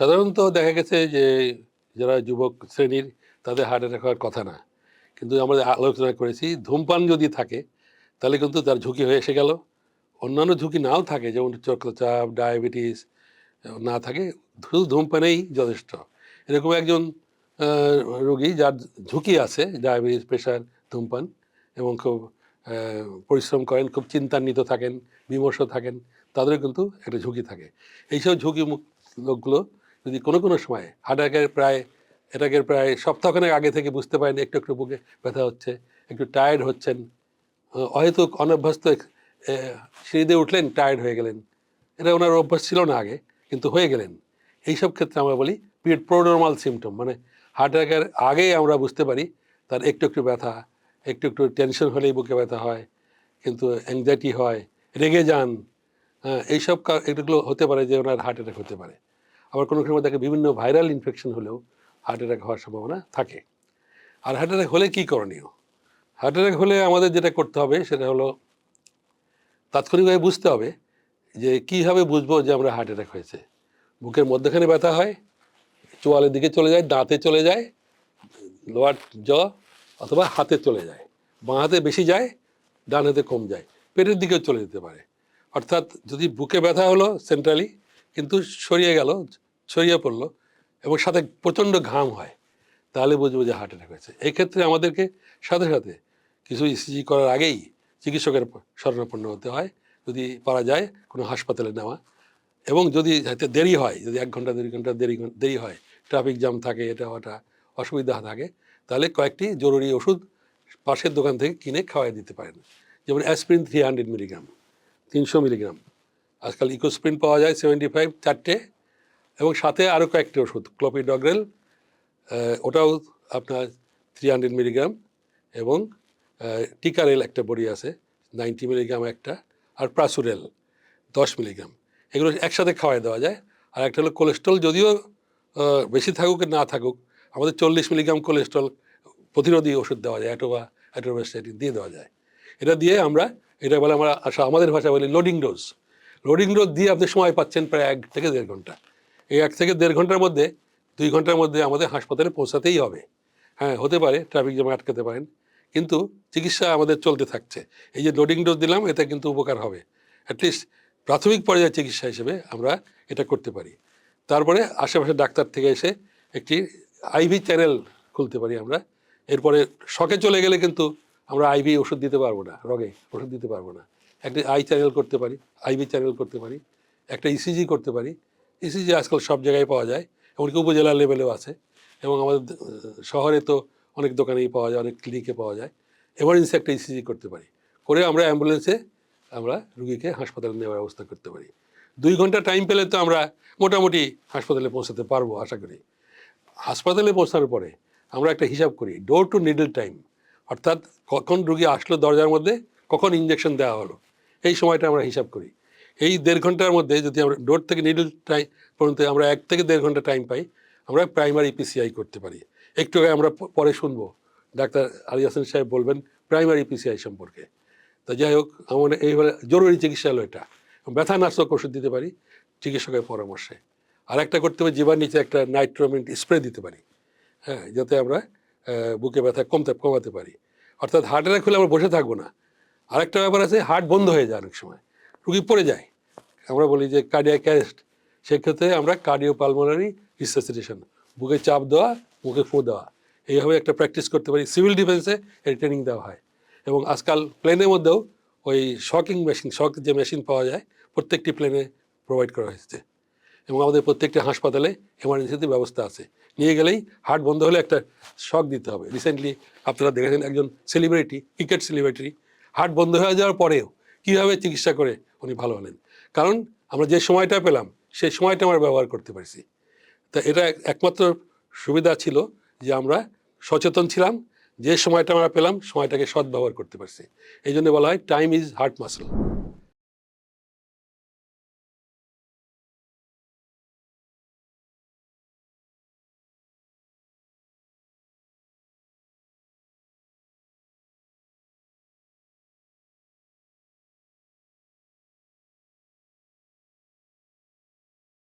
সাধারণত দেখা গেছে যে যারা যুবক শ্রেণির, তাদের হার্ট অ্যাটাক হওয়ার কথা না। কিন্তু আমরা আলোচনা করেছি, ধূমপান যদি থাকে, তাহলে কিন্তু তার ঝুঁকি হয়ে এসে গেল। অন্যান্য ঝুঁকি নাও থাকে, যেমন উচ্চ রক্তচাপ ডায়াবেটিস, না থাকে, শুধু ধূমপানেই যথেষ্ট। এরকম একজন রোগী যার ঝুঁকি আছে, ডায়াবেটিস, প্রেশার, ধূমপান, এবং খুব পরিশ্রম করেন, খুব চিন্তান্বিত থাকেন, বিমর্ষ থাকেন, তাদেরও কিন্তু একটা ঝুঁকি থাকে। এইসব ঝুঁকি লোকগুলো যদি কোনো কোনো সময় হার্ট অ্যাটাকের প্রায় অ্যাটাকের প্রায় সপ্তাহখানেক আগে থেকে বুঝতে পারেন একটু একটু বুকে ব্যথা হচ্ছে একটু টায়ার্ড হচ্ছেন হয়তো অনভ্যস্ত আহ, সিঁড়ি দিয়ে উঠলেন টায়ার্ড হয়ে গেলেন। এটা ওনার অভ্যাস ছিল না আগে কিন্তু হয়ে গেলেন। এইসব ক্ষেত্রে আমরা বলি পিরিয়ড প্রোনর্মাল সিমটম মানে হার্ট অ্যাটাকের আগেই আমরা বুঝতে পারি তার একটু একটু ব্যথা একটু একটু টেনশন হলেই বুকে ব্যথা হয় কিন্তু অ্যাংজাইটি হয় রেগে যান হ্যাঁ এইসব এগুলো হতে পারে যে ওনার হার্ট অ্যাটাক হতে পারে। আবার কোনো সময় দেখে বিভিন্ন ভাইরাল ইনফেকশন হলেও হার্ট অ্যাটাক হওয়ার সম্ভাবনা থাকে। আর হার্ট অ্যাটাক হলে কী করণীয়? হার্ট অ্যাটাক হলে আমাদের যেটা করতে হবে সেটা হলো তাৎক্ষণিকভাবে বুঝতে হবে যে কীভাবে বুঝব যে আমরা হার্ট অ্যাটাক হয়েছে। বুকের মধ্যখানে ব্যথা হয়, চোয়ালের দিকে চলে যায়, দাঁতে চলে যায় লোয়ার জ অথবা হাতে চলে যায়। বাঁ হাতে বেশি যায়, ডান হাতে কম যায়। পেটের দিকেও চলে যেতে পারে। অর্থাৎ যদি বুকে ব্যথা হলো সেন্ট্রালি কিন্তু সরিয়ে গেল, ছড়িয়ে পড়ল এবং সাথে প্রচণ্ড ঘাম হয়। তাহলে বুঝব যে হার্ট অ্যাটাক হয়েছে। এই ক্ষেত্রে আমাদেরকে সাথে সাথে কিছু ইসিজি করার আগেই চিকিৎসকের শরণাপন্ন হতে হয়, যদি পারা যায় কোনো হাসপাতালে নেওয়া। এবং যদি হাতে দেরি হয়, যদি এক ঘণ্টা, দেড় ঘণ্টা দেরি দেরি হয় ট্রাফিক জ্যাম থাকে, এটা ওটা অসুবিধা থাকে, তাহলে কয়েকটি জরুরি ওষুধ পাশের দোকান থেকে কিনে খাওয়াই দিতে পারেন। যেমন অ্যাসপ্রিন থ্রি হান্ড্রেড মিলিগ্রাম তিনশো মিলিগ্রাম আজকাল ইকোস্প্রিন পাওয়া যায় সেভেন্টি ফাইভ চারটে এবং সাথে আরও কয়েকটি ওষুধ, ক্লোপিডগ্রেল ওটাও আপনার থ্রি হান্ড্রেড মিলিগ্রাম এবং টিকারেল একটা বড়ি আছে নাইনটি মিলিগ্রাম একটা আর প্রাসুরেল, দশ মিলিগ্রাম এগুলো একসাথে খাওয়াই দেওয়া যায়। আর একটা হলো কোলেস্ট্রল যদিও বেশি থাকুক না থাকুক, আমাদের চল্লিশ মিলিগ্রাম কোলেস্ট্রল প্রতিরোধী ওষুধ দেওয়া যায়, অ্যাটোবা অ্যাটোবাস্টাটিন দিয়ে দেওয়া যায়। এটা দিয়ে আমরা, এটা বলে আমরা আশা আমাদের ভাষায় বলি লোডিং ডোজ লোডিং ডোজ দিয়ে আপনি সময় পাচ্ছেন প্রায় এক থেকে দেড় ঘণ্টা। এই এক থেকে দেড় ঘণ্টার মধ্যে, দুই ঘণ্টার মধ্যে আমাদের হাসপাতালে পৌঁছাতেই হবে। হ্যাঁ হতে পারে ট্রাফিক জ্যামে আটকাতে পারেন, কিন্তু চিকিৎসা আমাদের চলতে থাকছে। এই যে লোডিং ডোজ দিলাম এতে কিন্তু উপকার হবে। অ্যাটলিস্ট প্রাথমিক পর্যায়ে চিকিৎসা হিসেবে আমরা এটা করতে পারি। তারপরে আশেপাশে ডাক্তার থেকে এসে একটি আইভি চ্যানেল খুলতে পারি আমরা। এরপরে শখে চলে গেলে কিন্তু আমরা আইভি ওষুধ দিতে পারব না, রগে ওষুধ দিতে পারব না। একটা আই চ্যানেল করতে পারি আইভি চ্যানেল করতে পারি, একটা ইসিজি করতে পারি। ইসিজি আজকাল সব জায়গায় পাওয়া যায়, এমনকি উপজেলা লেভেলেও আছে। এবং আমাদের শহরে তো অনেক দোকানেই পাওয়া যায়, অনেক ক্লিনিকে পাওয়া যায়। এমার্জেন্সি একটা ইসিজি করতে পারি। করে আমরা অ্যাম্বুলেন্সে আমরা রুগীকে হাসপাতালে নেওয়ার ব্যবস্থা করতে পারি। দুই ঘণ্টা টাইম পেলে তো আমরা মোটামুটি হাসপাতালে পৌঁছাতে পারব, আশা করি। হাসপাতালে পৌঁছানোর পরে আমরা একটা হিসাব করি ডোর টু নিডল টাইম অর্থাৎ কখন রুগী আসলো দরজার মধ্যে, কখন ইঞ্জেকশন দেওয়া হলো। এই সময়টা আমরা হিসাব করি। এই দেড় ঘণ্টার মধ্যে যদি আমরা ডোর থেকে নিডল টাইম পর্যন্ত আমরা এক থেকে দেড় ঘণ্টা টাইম পাই, আমরা প্রাইমারি পিসিআই করতে পারি। একটু আগে আমরা পরে শুনব। ডাক্তার আলী হাসান সাহেব বলবেন প্রাইমারি পিসিআই সম্পর্কে। তা যাই হোক, আমার এইভাবে জরুরি চিকিৎসা হলো এটা। ব্যথা নাশক ওষুধ দিতে পারি চিকিৎসকের পরামর্শে। আর একটা করতে হবে জীবার নিচে একটা নাইট্রোমিন স্প্রে দিতে পারি। হ্যাঁ যাতে আমরা বুকে ব্যথা কমতে, কমাতে পারি। অর্থাৎ হার্ট অ্যাটাক হলে আমরা বসে থাকব না। আরেকটা ব্যাপার আছে হার্ট বন্ধ হয়ে যায় অনেক সময়, রুগী পড়ে যায়। আমরা বলি যে কার্ডিয়াক অ্যারেস্ট সেক্ষেত্রে আমরা কার্ডিও পালমোনারি রিসাসিটেশন বুকে চাপ দেওয়া মুখে ফু দেওয়া, এইভাবে একটা প্র্যাকটিস করতে পারি। সিভিল ডিফেন্সে এর ট্রেনিং দেওয়া হয় এবং আজকাল প্লেনের মধ্যেও ওই শকিং মেশিন শক যে মেশিন পাওয়া যায়, প্রত্যেকটি প্লেনে প্রোভাইড করা হয়েছে এবং আমাদের প্রত্যেকটি হাসপাতালে এমার্জেন্সিতে ব্যবস্থা আছে। নিয়ে গেলেই হার্ট বন্ধ হলে একটা শক দিতে হবে। রিসেন্টলি আপনারা দেখেছেন একজন সেলিব্রিটি ক্রিকেট সেলিব্রিটি হার্ট বন্ধ হয়ে যাওয়ার পরেও কীভাবে চিকিৎসা করে উনি ভালো হলেন? কারণ আমরা যে সময়টা পেলাম, সেই সময়টা আমরা ব্যবহার করতে পারছি। তা এটা একমাত্র সুবিধা ছিল যে আমরা সচেতন ছিলাম, যে সময়টা আমরা পেলাম, সময়টাকে সদ্ব্যবহার করতে পারছি। এই জন্য বলা হয় টাইম ইজ হার্ট মাসল